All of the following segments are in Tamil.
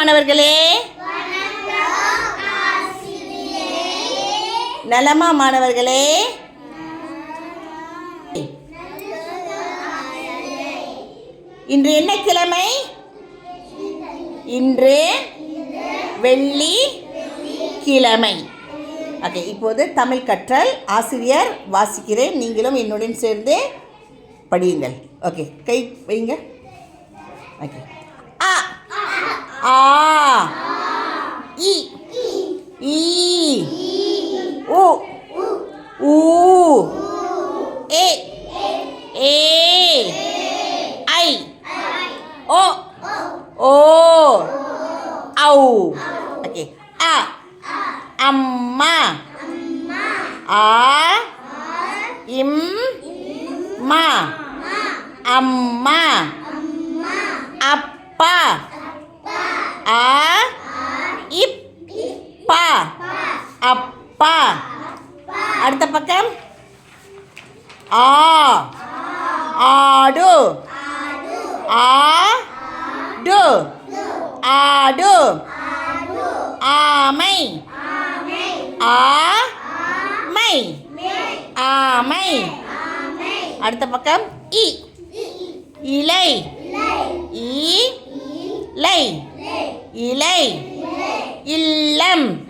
மாணவர்களே நலமா மாணவர்களே. இன்று என்ன கிழமை? இன்று வெள்ளி கிழமை. ஓகே இப்போது தமிழ் கற்றல் ஆசிரியர் வாசிக்கிறேன். நீங்களும் என்னுடன் சேர்ந்து படியுங்கள். ஓகே கை வைங்க ஓகே. ஆ. இ. ஈ உ. ஊ ஏ. ஏ. ஐ. ஓ. ஓ. ஔ. ஓகே. அ. அம்மா. ஆ. இம். மா. அம்மா அப்பா ஆ இப் பா அப்பா அடுத்த பக்கம் ஆ. ஆடு. ஆடு. ஆடு. ஆமை. ஆமை. ஆமை. அடுத்த பக்கம் இ. இலை. இலை. இலை. இல்லம்.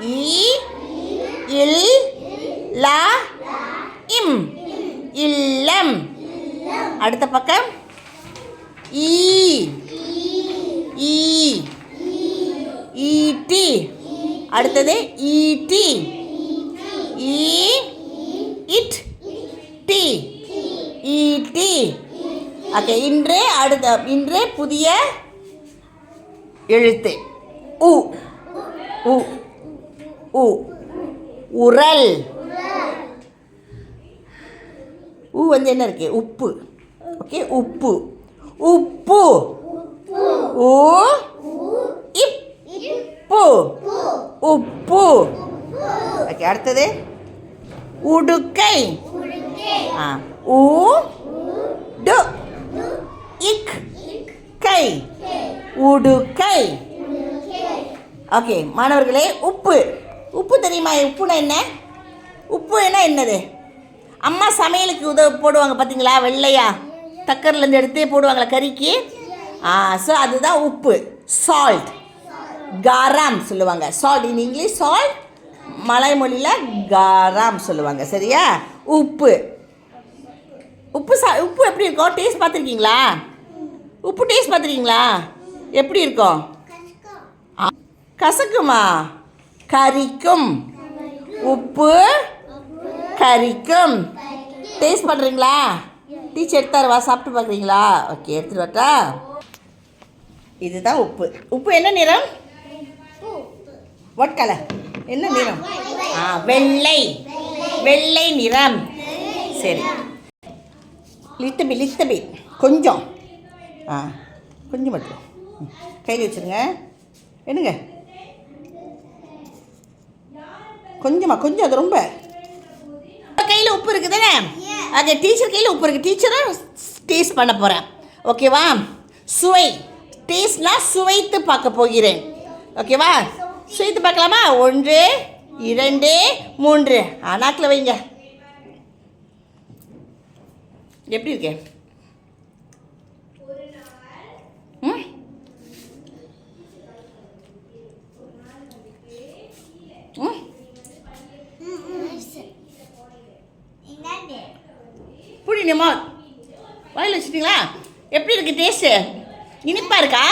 இ இல் லா இம் இல்லம் அடுத்த பக்கம். ஈ. ஈ. ஈட்டி. அடுத்தது ஈட்டி. ஈ. இட். டி. ஈட்டி. ஓகே இன்று அடுத்த இன்று புதிய எழுத்து. உ. உ. உ. உரல். உ வந்து என்ன இருக்கு? உப்பு. ஓகே உப்பு. உப்பு. உ இப்பு. உப்பு. ஓகே அடுத்தது. உடுக்கை. ஆ உ டு இக் கை. உடுக்கை. ஓகே மாணவர்களே உப்பு. உப்பு தெரியுமா? உப்புனா என்ன? உப்புனா என்னது? அம்மா சமையலுக்கு உதவி போடுவாங்க பார்த்தீங்களா வெள்ளையா? தக்கர்லேருந்து எடுத்து போடுவாங்களா கறிக்கு? ஆ ஸோ அதுதான் உப்பு. சால்ட் காராம் சொல்லுவாங்க. சால்ட் இன் இங்கிலீஷ் சால்ட் மலை மொழியில் காராம் சொல்லுவாங்க. சரியா? உப்பு. உப்பு சா உப்பு எப்படி இருக்கும்? டேஸ்ட் பார்த்துருக்கீங்களா? உப்பு டேஸ்ட் பார்த்துருக்கீங்களா? எப்படி இருக்கும்? கசக்குமா? கறிக்கும் உப்பு கறிக்கும் டேஸ்ட் பண்ணுறீங்களா டீச்சர் எடுத்தார் வா சாப்பிட்டு பார்க்குறீங்களா? ஓகே எடுத்துட்டு வரட்டா? இதுதான் உப்பு. உப்பு என்ன நிறம்? ஒட் கலர் என்ன நிறம்? ஆ வெள்ளை. வெள்ளை நிறம். சரி. லித்தபி லித்தபி கொஞ்சம். ஆ கொஞ்சம் மட்டும். கையில் வச்சுருங்க. என்னங்க? கொஞ்சமாக கொஞ்சம் அது ரொம்ப. கையில் உப்பு இருக்குது தானே அந்த டீச்சர் கையில் உப்பு இருக்குது டீச்சரும் டேஸ்ட் பண்ண போகிறேன் ஓகேவா சுவை. டேஸ்ட்னா சுவைத்து பார்க்க போகிறேன். ஓகேவா சுவைத்து பார்க்கலாமா? ஒன்று இரண்டு மூன்று. அனாக்கில் வைங்க. எப்படி இருக்கேன் ம் ம் புடிணுமா வாயில் வச்சுட்டிங்களா? எப்படி இருக்கு டேஸ்ட்டு இனிப்பா இருக்கா?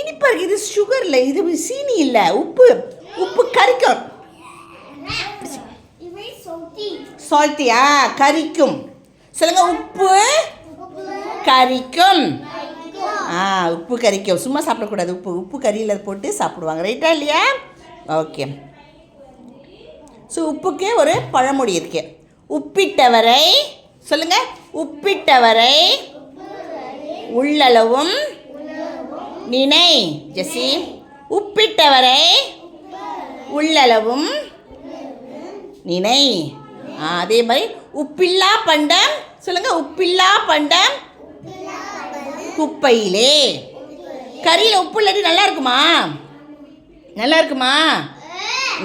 இனிப்பா இருக்கு. இது சுகர் இல்லை இது சீனி இல்லை. உப்பு உப்பு கறிக்கும் சால்ட்டியா கறிக்கும் சொல்லுங்க உப்பு கறிக்கும் ஆ உப்பு கறிக்கும் சும்மா சாப்பிடக்கூடாது. உப்பு உப்பு கறியில் போட்டு சாப்பிடுவாங்க. ரைட்டா இல்லையா? ஓகே ஸோ உப்புக்கே ஒரு பழமொழி இருக்கு. உப்பிட்டவரை சொல்லுங்க. உப்பிட்டவரை உள்ளளவும் நினை ஜெசி. உப்பிட்டவரை உள்ளளவும் நினை. அதே மாதிரி உப்பில்லா பண்டம் சொல்லுங்க. உப்பில்லா பண்டம் குப்பையிலே. கறியில் உப்பு இல்லாட்டி நல்லா இருக்குமா? நல்லா இருக்குமா?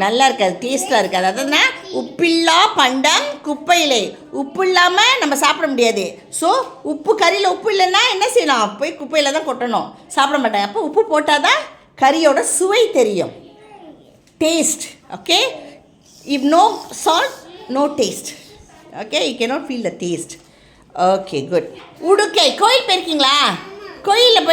நல்லா இருக்காது டேஸ்ட்டாக இருக்காது. அதான் உப்பில்லா பண்டம் குப்பையிலே. உப்பு இல்லாமல் நம்ம சாப்பிட முடியாது. ஸோ உப்பு கறியில் உப்பு இல்லைன்னா என்ன செய்யலாம்? போய் குப்பையில் தான் கொட்டணும். சாப்பிட மாட்டேன் அப்போ உப்பு போட்டால் தான் கறியோட சுவை தெரியும். Taste okay if no salt no taste okay you cannot feel the taste okay good உடுக்கை. கோயில் போயிருக்கீங்களா? கோயிலில் போய்